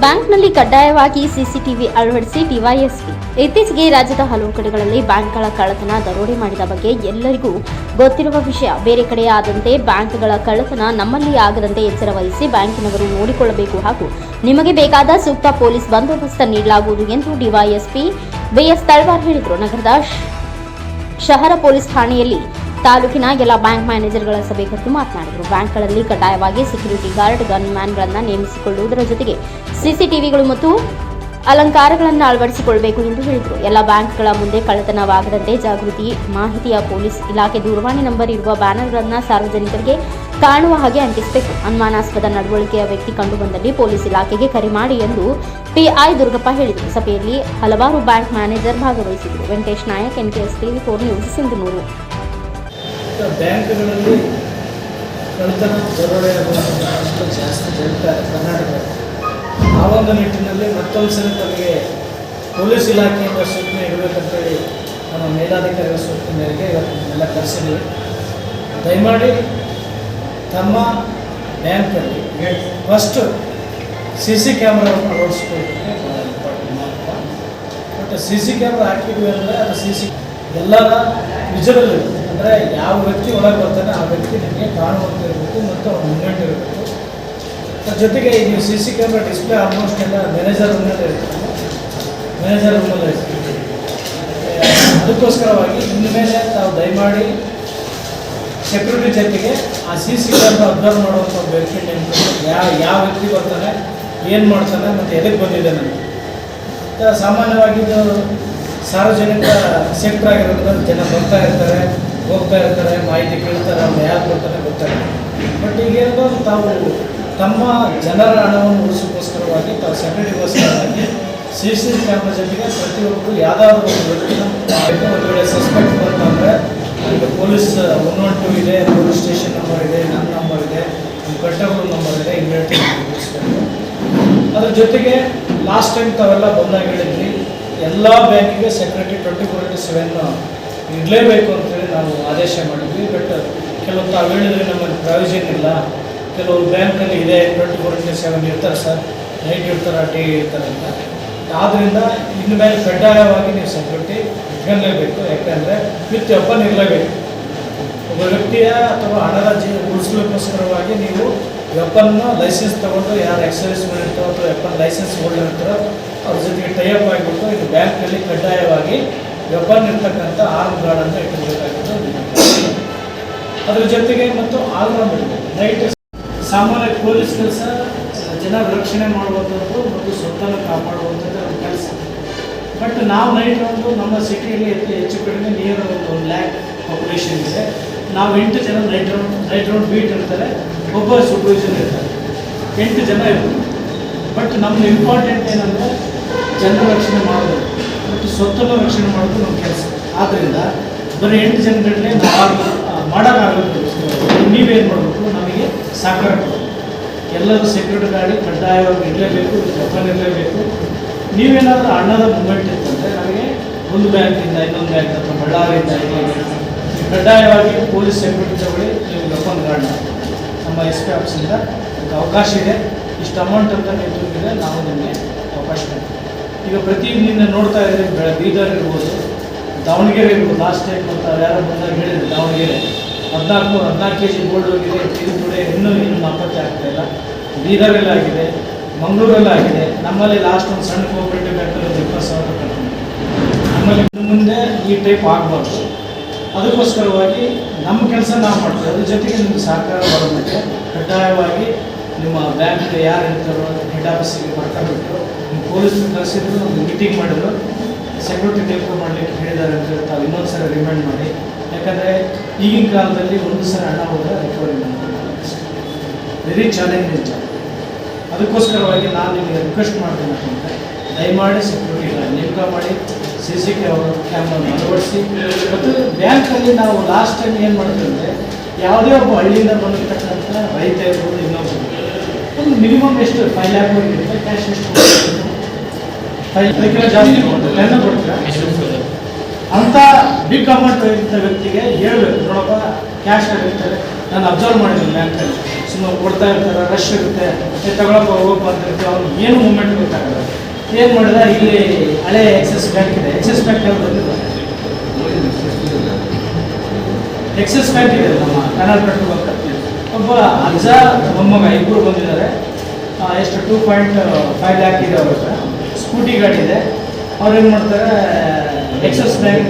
ಬ್ಯಾಂಕ್ನಲ್ಲಿ ಕಡ್ಡಾಯವಾಗಿ ಸಿಸಿಟಿವಿ ಅಳವಡಿಸಿ ಡಿವೈಎಸ್ಪಿ. ಇತ್ತೀಚೆಗೆ ರಾಜ್ಯದ ಹಲವು ಕಡೆಗಳಲ್ಲಿ ಬ್ಯಾಂಕ್ಗಳ ಕಳ್ಳತನ ದರೋಡೆ ಮಾಡಿದ ಬಗ್ಗೆ ಎಲ್ಲರಿಗೂ ಗೊತ್ತಿರುವ ವಿಷಯ. ಬೇರೆ ಕಡೆ ಆದಂತೆ ಬ್ಯಾಂಕ್ಗಳ ಕಳ್ಳತನ ನಮ್ಮಲ್ಲಿ ಆಗದಂತೆ ಎಚ್ಚರ ವಹಿಸಿ ಬ್ಯಾಂಕಿನವರು ನೋಡಿಕೊಳ್ಳಬೇಕು ಹಾಗೂ ನಿಮಗೆ ಬೇಕಾದ ಸೂಕ್ತ ಪೊಲೀಸ್ ಬಂದೋಬಸ್ತ್ ನೀಡಲಾಗುವುದು ಎಂದು ಡಿವೈಎಸ್ಪಿ ಬಿಎಸ್ ತಳವಾರ್ ಹೇಳಿದರು. ನಗರದ ಶಹರ ಪೊಲೀಸ್ ಠಾಣೆಯಲ್ಲಿ ತಾಲೂಕಿನ ಎಲ್ಲ ಬ್ಯಾಂಕ್ ಮ್ಯಾನೇಜರ್ಗಳ ಸಭೆ ಕರೆದು ಮಾತನಾಡಿದರು. ಬ್ಯಾಂಕ್ಗಳಲ್ಲಿ ಕಡ್ಡಾಯವಾಗಿ ಸೆಕ್ಯೂರಿಟಿ ಗಾರ್ಡ್ ಗನ್ ಮ್ಯಾನ್ಗಳನ್ನು ನೇಮಿಸಿಕೊಳ್ಳುವುದರ ಜೊತೆಗೆ ಸಿಸಿಟಿವಿಗಳು ಮತ್ತು ಅಲಂಕಾರಗಳನ್ನು ಅಳವಡಿಸಿಕೊಳ್ಳಬೇಕು ಎಂದು ಹೇಳಿದರು. ಎಲ್ಲ ಬ್ಯಾಂಕ್ಗಳ ಮುಂದೆ ಕಳ್ಳತನವಾಗದಂತೆ ಜಾಗೃತಿ, ಮಾಹಿತಿಯ ಪೊಲೀಸ್ ಇಲಾಖೆ ದೂರವಾಣಿ ನಂಬರ್ ಇರುವ ಬ್ಯಾನರ್ಗಳನ್ನು ಸಾರ್ವಜನಿಕರಿಗೆ ಕಾಣುವ ಹಾಗೆ ಅಂಟಿಸಬೇಕು. ಅನುಮಾನಾಸ್ಪದ ನಡವಳಿಕೆಯ ವ್ಯಕ್ತಿ ಕಂಡುಬಂದಲ್ಲಿ ಪೊಲೀಸ್ ಇಲಾಖೆಗೆ ಕರೆ ಮಾಡಿ ಎಂದು ಪಿಐ ದುರ್ಗಪ್ಪ ಹೇಳಿದರು. ಸಭೆಯಲ್ಲಿ ಹಲವಾರು ಬ್ಯಾಂಕ್ ಮ್ಯಾನೇಜರ್ ಭಾಗವಹಿಸಿದರು Venkatesh Nayak NKS TV four news Sindhanur. ಬ್ಯಾಂಕ್ಗಳಲ್ಲಿ ಕಳ್ಳತನ, ದರೋಡೆ ಆಗುವಂಥದ್ದು ಜಾಸ್ತಿ ಇದೆ ಕರ್ನಾಟಕದಲ್ಲಿ. ಆ ಒಂದು ನಿಟ್ಟಿನಲ್ಲಿ ಮತ್ತೊಂದು ಸಲ ತಮಗೆ ಪೊಲೀಸ್ ಇಲಾಖೆಯಿಂದ ಸೂಚನೆ ಇರಬೇಕಂತೇಳಿ ನಮ್ಮ ಮೇಲಾಧಿಕಾರಿಗಳ ಸೂಚನೆ ಮೇರೆಗೆ ಇವತ್ತು ಎಲ್ಲ ಕರೆಸಿದ್ವಿ. ದಯಮಾಡಿ ತಮ್ಮ ಬ್ಯಾಂಕಲ್ಲಿ ಫಸ್ಟು ಸಿ ಸಿ ಕ್ಯಾಮ್ರಾವನ್ನು ಅಳವಡಿಸ್ಕೊಳ್ಳೋದಕ್ಕೆ important but C C camera ಹಾಕಿದ್ವಿ ಅಂದರೆ ಅದು ಸಿ ಸಿ ಎಲ್ಲರ ವಿಜುವಲ್ ಅಂದರೆ ಯಾವ ವ್ಯಕ್ತಿ ಒಳಗೆ ಬರ್ತಾನೆ ಆ ವ್ಯಕ್ತಿ ನನಗೆ ಕಾಣುವಂತ ಇರಬೇಕು ಮತ್ತು ಅವ್ರ ಮುನ್ನಟ್ಟಿರಬೇಕು ಜೊತೆಗೆ ಈಗ ನೀವು C C camera display almost ಎಲ್ಲ ಮ್ಯಾನೇಜರ್ ಮೇಲೆ ಮ್ಯಾನೇಜರ್ ಇರುತ್ತೆ. ಅದಕ್ಕೋಸ್ಕರವಾಗಿ ಇನ್ನು ಮೇಲೆ ತಾವು ದಯಮಾಡಿ ಸೆಕ್ಯೂರಿಟಿ ಜೊತೆಗೆ ಆ ಸಿ ಸಿ ಕ್ಯಾಮ್ರಾ ಅಬ್ಸರ್ವ್ ಮಾಡುವಂಥ ವ್ಯಕ್ತಿ ನೆನ್ಪಿಟ್ಟು ಯಾವ ಯಾವ ವ್ಯಕ್ತಿ ಬರ್ತಾನೆ, ಏನು ಮಾಡ್ತಾನೆ ಮತ್ತು ಎದಕ್ಕೆ ಬಂದಿದ್ದಾನೆ ಸಾಮಾನ್ಯವಾಗಿ ಸಾರ್ವಜನಿಕ ಸೆಕ್ಟರ್ ಆಗಿರೋದ್ರಿಂದ ಜನ ಬರ್ತಾ ಇರ್ತಾರೆ. ಹೋಗ್ತಾ ಇರ್ತಾರೆ ಮಾಹಿತಿ ಕೇಳ್ತಾರೆ, ಅವ್ರು ಯಾರು ಬರ್ತಾರೆ ಗೊತ್ತಾಗ ಬಟ್ ಈಗೇನೋ ತಾವು ತಮ್ಮ ಜನರ ಹಣವನ್ನು ಉಳಿಸೋಕ್ಕೋಸ್ಕರವಾಗಿ ತಾವು ಸೆಕ್ಯೂರಿಟಿಗೋಸ್ಕರವಾಗಿ ಸಿ ಸಿ ಕ್ಯಾಮ್ರಾ ಜೊತೆಗೆ ಪ್ರತಿಯೊಬ್ಬರು ಯಾವುದಾದ್ರು ಒಂದು ವ್ಯಕ್ತಿನ ಒಂದು ವೇಳೆ ಸಸ್ಪೆಕ್ಟ್ ಬಂತಂದರೆ ಈಗ ಪೊಲೀಸ್ ಒನ್ ಒನ್ ಟು ಇದೆ, ಪೊಲೀಸ್ ಸ್ಟೇಷನ್ ನಂಬರ್ ಇದೆ, ನನ್ನ ನಂಬರ್ ಇದೆ ಕಂಟ್ರೋಲ್ ನಂಬರ್ ಇದೆ ತಿಳಿಸ್ಬೇಕು ಅದ್ರ ಜೊತೆಗೆ ಲಾಸ್ಟ್ ಟೈಮ್ ತಾವೆಲ್ಲ ಬಂದಾಗ ಹೇಳಿದ್ವಿ ಎಲ್ಲ ಬ್ಯಾಂಕಿಗೆ security twenty four into seven ಇರಲೇಬೇಕು ಅಂತೇಳಿ ನಾವು ಆದೇಶ ಮಾಡಿದ್ವಿ ಬಟ್ ಕೆಲವು ತಾವು ಹೇಳಿದ್ರೆ ನಮ್ಮಲ್ಲಿ ಪ್ರಾವಿಷನ್ ಇಲ್ಲ. ಕೆಲವು ಬ್ಯಾಂಕಲ್ಲಿ ಇದೆ ಟ್ವೆಂಟಿ ಫೋರ್ ಇಂಟು ಸೆವೆನ್ ಇರ್ತಾರೆ ಸರ್ ನೈಟ್ ಇರ್ತಾರೆ ಡೇ ಇರ್ತಾರೆ ಅಂತ. ಆದ್ದರಿಂದ ಇನ್ನು ಮೇಲೆ ಕಡ್ಡಾಯವಾಗಿ ನೀವು ಸೆಕ್ಯೂರಿಟಿ ಇಟ್ಕೊಳ್ಳೇಬೇಕು ಯಾಕೆಂದರೆ ವಿತ್ ಒಬ್ಬನ್ ಇರಲೇಬೇಕು ಒಬ್ಬ ವ್ಯಕ್ತಿಯ ಅಥವಾ ಹಣದ ಜೀವ ಉಳಿಸ್ಲಿಕ್ಕೋಸ್ಕರವಾಗಿ ನೀವು ವೆಪನ್ನ ಲೈಸೆನ್ಸ್ ತಗೊಂಡು ಯಾರು ಎಕ್ಸೈಸ್ ಮಾಡಿರ್ತಾರೋ ಅಥವಾ ವೆಪನ್ ಲೈಸೆನ್ಸ್ ಹೋಲ್ಡರ್ ಇರ್ತಾರೋ ಅವ್ರ ಜೊತೆಗೆ ಟೈಅಪ್ ಆಗಿಬಿಟ್ಟು ಇದು ಬ್ಯಾಂಕಲ್ಲಿ ಕಡ್ಡಾಯವಾಗಿ ಇರ್ತಕ್ಕಂಥ ಆರ್ಮ್ ಅಂತ ಇಟ್ಟಿರಬೇಕಾಗಿದ್ದು ಅದ್ರ ಜೊತೆಗೆ ಮತ್ತು ಆಲ್ರೌಂಡ್ ಇರಬೇಕು ನೈಟ್ ಸಾಮಾನ್ಯ ಪೊಲೀಸ್ ಕೆಲಸ ಜನ ರಕ್ಷಣೆ ಮಾಡುವಂಥದ್ದು ಮತ್ತು ಸ್ವತ್ತನ್ನು ಕಾಪಾಡುವಂಥದ್ದು ಕೆಲಸ. ಬಟ್ ನಾವು ನೈಟ್ ಒಂದು ನಮ್ಮ ಸಿಟಿಯಲ್ಲಿ ಹೆಚ್ಚು ಹೆಚ್ಚು ಕಡಿಮೆ ನಿಯರ್ ಒಂದು ಒಂದು ಲ್ಯಾಕ್ ಪಾಪ್ಯುಲೇಷನ್ ಇದೆ. ನಾವು ಎಂಟು ಜನ night round night round beat ಇರ್ತಾರೆ. ಒಬ್ಬ ಸೂಪರ್ವಿಷನ್ ಇರ್ತಾರೆ. ಎಂಟು ಜನ ಇರ್ತಾರೆ. ಬಟ್ ನಮ್ಮ ಇಂಪಾರ್ಟೆಂಟ್ ಏನಂದರೆ ಜನರ ರಕ್ಷಣೆ ಮತ್ತು ಸ್ವತ್ತನ್ನು ರಕ್ಷಣೆ ಮಾಡೋದು ನಮ್ಮ ಕೆಲಸ. ಆದ್ದರಿಂದ ಬರೀ ಎಂಟು ಜನಗಳನ್ನೇ ನಾವು ಮಾಡೋಕ್ಕಾಗಬೇಕು ನೀವೇನು ಮಾಡಬೇಕು? ನಮಗೆ ಸಹಕಾರ ಎಲ್ಲರೂ ಸೆಕ್ಯೂರಿಟಿ ಗಾಡಿ ಕಡ್ಡಾಯವಾಗಿ ಇರಲೇಬೇಕು, ಜಪಾನ್ ಇರಲೇಬೇಕು. ನೀವೇನಾದರೂ ಹಣದ ಮೂಮೆಂಟ್ ಇತ್ತಂದರೆ ನಮಗೆ ಒಂದು ಬ್ಯಾಂಕಿಂದ ಇನ್ನೊಂದು ಬ್ಯಾಂಕ್ ಅಥವಾ ಬಳ್ಳಾರಿಯಿಂದ ಕಡ್ಡಾಯವಾಗಿ ಪೊಲೀಸ್ ಸೆಕ್ಯೂರಿಟಿ ತಗೊಳ್ಳಿ, ನೀವು ಜಪಾನ್ ಗಾರ್ಡ್ನ ನಮ್ಮ ಎಸ್ ಪಿ ಆಫೀಸಿಂದ ಅವಕಾಶ ಇದೆ. ಇಷ್ಟು ಅಮೌಂಟ್ ಅಂತ ನೀವು ನಾವು ನಿಮಗೆ ಅವಕಾಶ ಕೊಡ್ತೀವಿ. ಈಗ ಪ್ರತಿ ನಿನ್ನೆ ನೋಡ್ತಾ ಬೆಳ, ಬೀದರ್ ಇರ್ಬೋದು, ದಾವಣಗೆರೆ ಇರ್ಬೋದು ಲಾಸ್ಟ್ ಟೈಮ್ ಅಂತ ಯಾರೋ ಬಂದಾಗ ಹೇಳಿದ್ರು, ದಾವಣಗೆರೆ. ಹದಿನಾಲ್ಕು ಹದಿನಾಲ್ಕು ಕೆ ಜಿ ಗೋಲ್ಡ್ ಹೋಗಿದೆ, ಇದು ಕೂಡ ಇನ್ನೂ ಇನ್ನೂ ನಾಪತ್ತೆ ಆಗ್ತಾ ಇಲ್ಲ. ಬೀದರಲ್ಲಿ ಆಗಿದೆ, ಮಂಗಳೂರಲ್ಲಿ ಆಗಿದೆ. ನಮ್ಮಲ್ಲಿ ಲಾಸ್ಟ್ ಒಂದು ಸಣ್ಣ ಕೋಪರೇಟಿವ್ ಬ್ಯಾಂಕಲ್ಲಿ ಇಪ್ಪತ್ತು ಸಾವಿರ ಕಟ್ಟಿದ್ವಿ ನಮ್ಮಲ್ಲಿ ಮುಂದೆ ಈ ಟೈಪ್ ಆಗಬಾರ್ದು. ಅದಕ್ಕೋಸ್ಕರವಾಗಿ ನಮ್ಮ ಕೆಲಸ ನಾವು ಮಾಡ್ತೀವಿ. ಅದ್ರ ಜೊತೆಗೆ ನಿಮ್ಗೆ ಸಹಕಾರ ಬರೋದಕ್ಕೆ ಕಡ್ಡಾಯವಾಗಿ ನಿಮ್ಮ ಬ್ಯಾಂಕ್ ಯಾರು ಇರ್ತಾರೋ ಹೆಡ್ ಆಫೀಸಿಗೆ ಮಾತಾಡ್ಬಿಟ್ಟು ನಿಮ್ಮ ಪೊಲೀಸರು ಕರೆಸಿದ್ರು ಒಂದು ಮೀಟಿಂಗ್ ಮಾಡಿದ್ರು. ಸೆಕ್ಯೂರಿಟಿ ಟೇಕ್ ಮಾಡಲಿಕ್ಕೆ ಹೇಳಿದ್ದಾರೆ ಅಂತ ಹೇಳ್ತಾ ಇನ್ನೊಂದು ಸಲ ರಿಮೈಂಡ್ ಮಾಡಿ. ಯಾಕಂದರೆ ಈಗಿನ ಕಾಲದಲ್ಲಿ ಒಂದು ಸಲ ಹಣ ಹೋದರೆ ರಿಕವರಿ ವೆರಿ ಚಾಲೆಂಜಿಂಗ್ ಜಾಬ್ ಅದಕ್ಕೋಸ್ಕರವಾಗಿ ನಾನು ನಿಮಗೆ ರಿಕ್ವೆಸ್ಟ್ ಮಾಡ್ತೀನಿ ಅಂತಂದರೆ ದಯಮಾಡಿ ಸೆಕ್ಯೂರಿಟಿ ನೇಮಕ ಮಾಡಿ ಸಿ ಸಿ ಕ್ಯಾಮ್ರಾನ ಅಳವಡಿಸಿ. ಮತ್ತು ಬ್ಯಾಂಕಲ್ಲಿ ನಾವು ಲಾಸ್ಟ್ ಟೈಮ್ ಏನು ಮಾಡ್ತೀವಿ ಅಂದರೆ, ಯಾವುದೇ ಒಬ್ಬ ಹಳ್ಳಿಯಿಂದ ಬಂದಿರತಕ್ಕಂಥ ರೈತ ಇರ್ಬೋದು ಮಿನಿಮಮ್ ಎಷ್ಟು? ಫೈವ್ ಲ್ಯಾಕ್ ಇರುತ್ತೆ ಕ್ಯಾಶ್ ಎಷ್ಟು ಫೈವ್ ಲ್ಯಾಕ್ ಜಾಸ್ತಿ ಕೊಡ್ತಾರೆ? ಕೊಡ್ತೀರಾ? ಅಂಥ ಬಿಗ್ ಅಮೌಂಟ್ ಇದ್ದ ವ್ಯಕ್ತಿಗೆ ಹೇಳ್ಬೇಕು ನೋಡಪ್ಪ ಕ್ಯಾಶ್ ಆಗಿರ್ತಾರೆ ನಾನು ಅಬ್ಸರ್ವ್ ಮಾಡಿದ್ದೀನಿ ಬ್ಯಾಂಕಲ್ಲಿ ಸುಮ್ಮನೆ ಕೊಡ್ತಾ ಇರ್ತಾರೆ ರಶ್ ಇರುತ್ತೆ. ತಗೊಳಪ್ಪ ಹೋಗಪ್ಪ ಅಂತ ಅವ್ನಿಗೆ ಏನು ಮೂಮೆಂಟ್ ಗೊತ್ತಾಗಲ್ಲ. ಏನು ಮಾಡಿದ ಇಲ್ಲಿ ಹಳೆ ಎಕ್ಸಸ್ ಬ್ಯಾಂಕ್ ಇದೆ. ಎಕ್ಸಸ್ ಬ್ಯಾಂಕ್ ಯಾವ್ದು ಎಕ್ಸಸ್ ಬ್ಯಾಂಕ್ ಇದೆ ನಮ್ಮ ಕನ್ನಡ ಪೆಟ್ರೋಲ್ ಒಬ್ಬ ಅಜ್ಜ ಮೊಮ್ಮಗ ಇಬ್ಬರು ಬಂದಿದ್ದಾರೆ. ಎಷ್ಟು ಟೂ ಪಾಯಿಂಟ್ ಫೈವ್ ಲ್ಯಾಕ್ ಇದೆ ಅವ್ರ. ಹತ್ರ ಸ್ಕೂಟಿ ಗಾಡಿ ಇದೆ ಅವ್ರು ಏನು ಮಾಡ್ತಾರೆ ಎಕ್ಸಸ್ ಬ್ಯಾಂಕ್